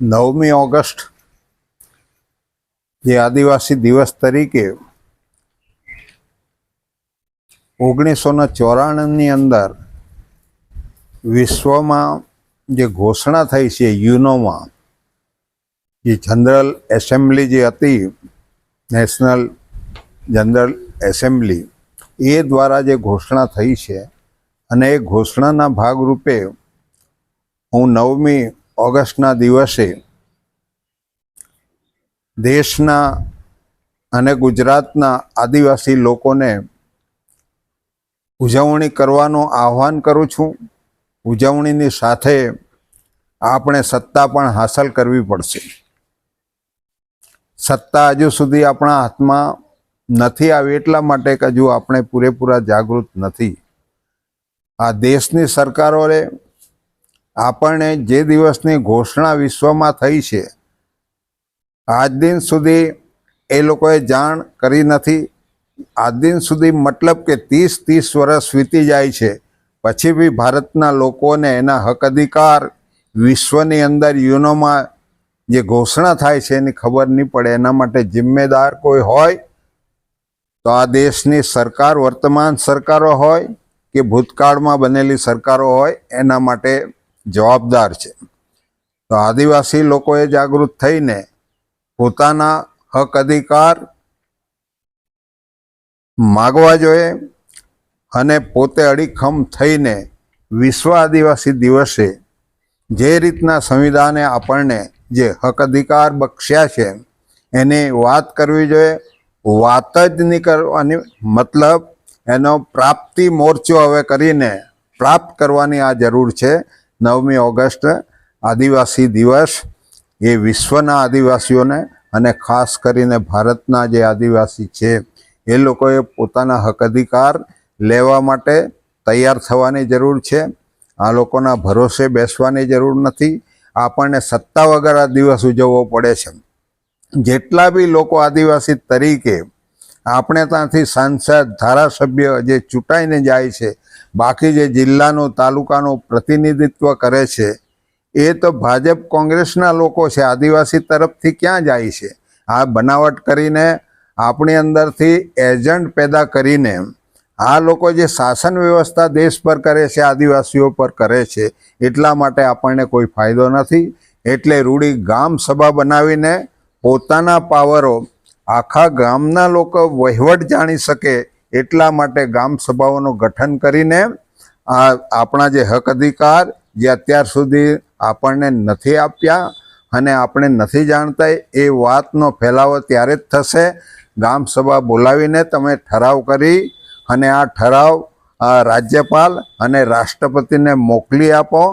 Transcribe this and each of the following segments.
નવમી ઓગસ્ટ, જે આદિવાસી દિવસ તરીકે ઓગણીસોના ચોરાણુંની અંદર વિશ્વમાં જે ઘોષણા થઈ છે યુનોમાં, જે જનરલ એસેમ્બલી જે હતી, નેશનલ જનરલ એસેમ્બલી, એ દ્વારા જે ઘોષણા થઈ છે. અને એ ઘોષણાના ભાગરૂપે હું નવમી ઓગસ્ટના દિવસે દેશના અને ગુજરાતના આદિવાસી લોકોને ઉજવણી કરવાનું આહવાન કરું છું. ઉજવણીની સાથે આપણે સત્તા પણ હાંસલ કરવી પડશે. સત્તા હજુ સુધી આપણા હાથમાં નથી આવી એટલા માટે કે હજુ આપણે પૂરેપૂરા જાગૃત નથી. આ દેશની સરકારોએ આપણને જે દિવસની ઘોષણા વિશ્વમાં થઈ છે, આજ દિન સુધી એ લોકોએ જાણ કરી નથી. આજ દિન સુધી મતલબ કે ત્રીસ ત્રીસ વર્ષ વીતી જાય છે. પછી બી ભારતના લોકોને એના હક અધિકાર વિશ્વની અંદર યુનોમાં જે ઘોષણા થાય છે એની ખબર નહીં પડે. એના માટે જિમ્મેદાર કોઈ હોય તો આ દેશની સરકાર, વર્તમાન સરકારો હોય કે ભૂતકાળમાં બનેલી સરકારો હોય એના માટે જવાબદાર છે. તો આદિવાસી લોકોએ જાગૃત થઈને પોતાના હક અધિકાર માગવા જોઈએ અને પોતે અડીખમ થઈને વિશ્વ આદિવાસી દિવસે જે રીતના સંવિધાને આપણને જે હક અધિકાર બક્ષ્યા છે, એની વાત કરવી જોઈએ. વાત જ નહીં કરવાની મતલબ એનો પ્રાપ્તિ મોરચો હવે કરીને પ્રાપ્ત કરવાની આ જરૂર છે. નવમી ઓગસ્ટ આદિવાસી દિવસ. એ વિશ્વના આદિવાસીઓને અને ખાસ કરીને ભારતના જે આદિવાસી છે, એ લોકોએ પોતાના હક અધિકાર લેવા માટે તૈયાર થવાની જરૂર છે. આ લોકોના ભરોસે બેસવાની જરૂર નથી. આપણને સત્તા વગર આ દિવસ ઉજવવો પડે છે. જેટલા બી લોકો આદિવાસી તરીકે, આપણે ત્યાંથી સાંસદ, ધારાસભ્ય જે ચૂંટાઈને જાય છે બાકી જે જિલ્લાનું, તાલુકાનું પ્રતિનિધિત્વ કરે છે, એ તો ભાજપ કોંગ્રેસના લોકો છે, આદિવાસી તરફથી ક્યાં જાય છે? આ બનાવટ કરીને, આપણી અંદરથી એજન્ટ પેદા કરીને, આ લોકો જે શાસન વ્યવસ્થા દેશ પર કરે છે, આદિવાસીઓ પર કરે છે, એટલા માટે આપણને કોઈ ફાયદો નથી. એટલે રૂડી ગામ સભા બનાવીને પોતાના પાવરો આખા ગામના લોકો વહીવટ જાણી શકે એટલા માટે ગામ સભાઓનું ગઠન કરીને આ આપણા જે હક અધિકાર જે અત્યાર સુધી આપણને નથી આપ્યા અને આપણે નથી જાણતા એ વાતનો ફેલાવો ત્યારે જ થશે. ગામ સભા બોલાવીને તમે ઠરાવ કરી અને આ ઠરાવ રાજ્યપાલ અને રાષ્ટ્રપતિને મોકલી આપો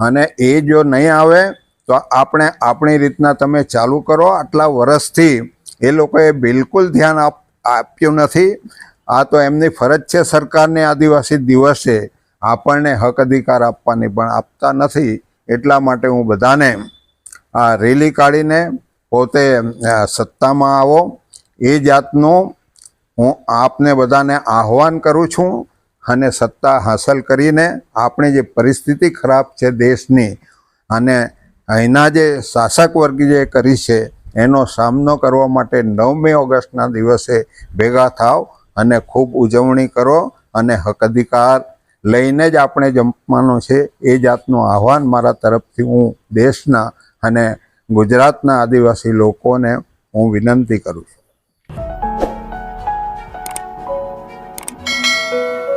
અને એ જો નહીં આવે તો આપણે આપણી રીતના તમે ચાલુ કરો. આટલા વર્ષથી એ લોકોએ બિલકુલ ધ્યાન આપ, આપ્યું નથી. આ તો એમની ફરજ છે સરકારને આદિવાસી દિવસે આપણને હક અધિકાર આપવાની, પણ આપતા નથી. એટલા માટે હું બધાને આ રેલી કાઢીને પોતે સત્તામાં આવો. એ જાતનું હું આપને બધાને આહવાન કરું છું અને સત્તા હાંસલ કરીને આપણી જે પરિસ્થિતિ ખરાબ છે દેશની અને અહીંના જે શાસક વર્ગ જે કરી છે, એનો સામનો કરવા માટે નવમી ઓગસ્ટના દિવસે ભેગા થાવ. અને ખૂબ ઉજવણી કરો અને હક અધિકાર લઈને જ આપણે જમવાનો છે એ જાતનું આહવાન મારા તરફથી હું દેશના અને ગુજરાતના આદિવાસી લોકોને હું વિનંતી કરું છું.